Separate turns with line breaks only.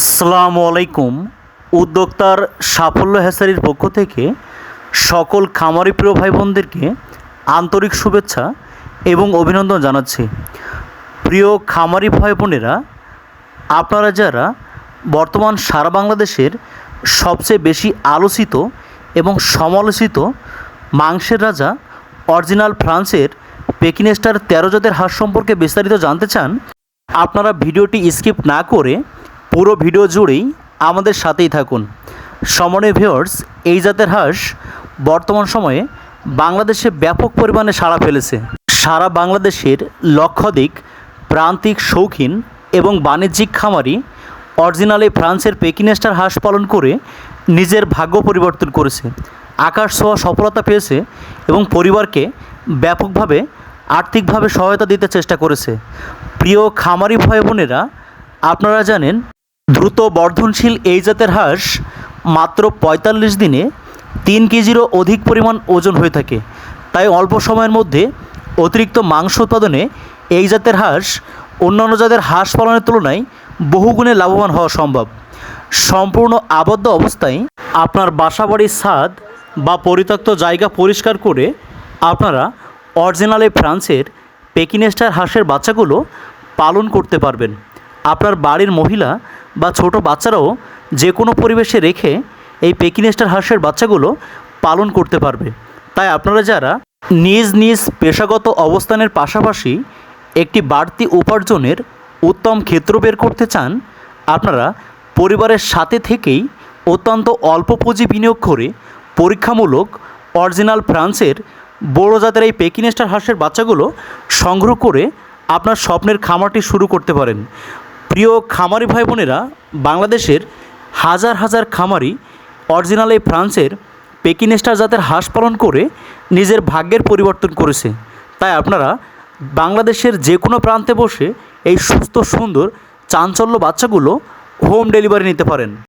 আসসালামু আলাইকুম। উদ্যোক্তার সাফল্য হ্যাসারির পক্ষ থেকে সকল খামারি প্রিয় ভাই বোনদেরকে আন্তরিক শুভেচ্ছা এবং অভিনন্দন জানাচ্ছি। প্রিয় খামারি ভাই বোনেরা আপনারা যারা বর্তমান সারা বাংলাদেশের সবচেয়ে বেশি আলোচিত এবং সমালোচিত মাংসের রাজা অরিজিনাল ফ্রান্সের পেকিনেস্টার তেরো জাতের হাঁস সম্পর্কে বিস্তারিত জানতে চান, আপনারা ভিডিওটি স্কিপ না করে পুরো ভিডিও জুড়েই আমাদের সাথেই থাকুন। সমনে ভিওর্স এই জাতের হাঁস বর্তমান সময়ে বাংলাদেশে ব্যাপক পরিমাণে সাড়া ফেলেছে। সারা বাংলাদেশের লক্ষাধিক প্রান্তিক শৌখিন এবং বাণিজ্যিক খামারি অরিজিনালি ফ্রান্সের পেকিনেস্টার হাঁস পালন করে নিজের ভাগ্য পরিবর্তন করেছে। আকাশ ছোঁয়া সফলতা পেয়েছে এবং পরিবারকে ব্যাপকভাবে আর্থিকভাবে সহায়তা দিতে চেষ্টা করেছে। প্রিয় খামারি ভাই বোনেরা আপনারা জানেন দ্রুত বর্ধনশীল এই জাতের হাঁস মাত্র পঁয়তাল্লিশ দিনে তিন কেজিরও অধিক পরিমাণ ওজন হয়ে থাকে। তাই অল্প সময়ের মধ্যে অতিরিক্ত মাংস উৎপাদনে এই জাতের হাঁস অন্যান্য জাতের হাঁস পালনের তুলনায় বহুগুণে লাভবান হওয়া সম্ভব। সম্পূর্ণ আবদ্ধ অবস্থায় আপনার বাসাবাড়ির ছাদ বা পরিত্যক্ত জায়গা পরিষ্কার করে আপনারা অরিজিনালে ফ্রান্সের পেকিনেস্টার হাঁসের বাচ্চাগুলো পালন করতে পারবেন। আপনার বাড়ির মহিলা বা ছোট বাচ্চারাও যে কোনো পরিবেশে রেখে এই পেকিনেস্টার হাঁসের বাচ্চাগুলো পালন করতে পারবে। তাই আপনারা যারা নিজ নিজ পেশাগত অবস্থানের পাশাপাশি একটি বাড়তি উপার্জনের উত্তম ক্ষেত্র বের করতে চান, আপনারা পরিবারের সাথে থেকেই অত্যন্ত অল্প পুঁজি বিনিয়োগ করে পরীক্ষামূলক অরিজিনাল ফ্রান্সের বড় জাতের এই পেকিনেস্টার হাঁসের বাচ্চাগুলো সংগ্রহ করে আপনার স্বপ্নের খামারটি শুরু করতে পারেন। প্রিয় খামারি ভাই বোনেরা বাংলাদেশের হাজার হাজার খামারি অরিজিনাল এই ফ্রান্সের পেকিনেস্টার জাতের হাঁস পালন করে নিজের ভাগ্যের পরিবর্তন করেছে। তাই আপনারা বাংলাদেশের যে কোনো প্রান্তে বসে এই সুস্থ, সুন্দর, চাঞ্চল্য বাচ্চাগুলো হোম ডেলিভারি নিতে পারেন।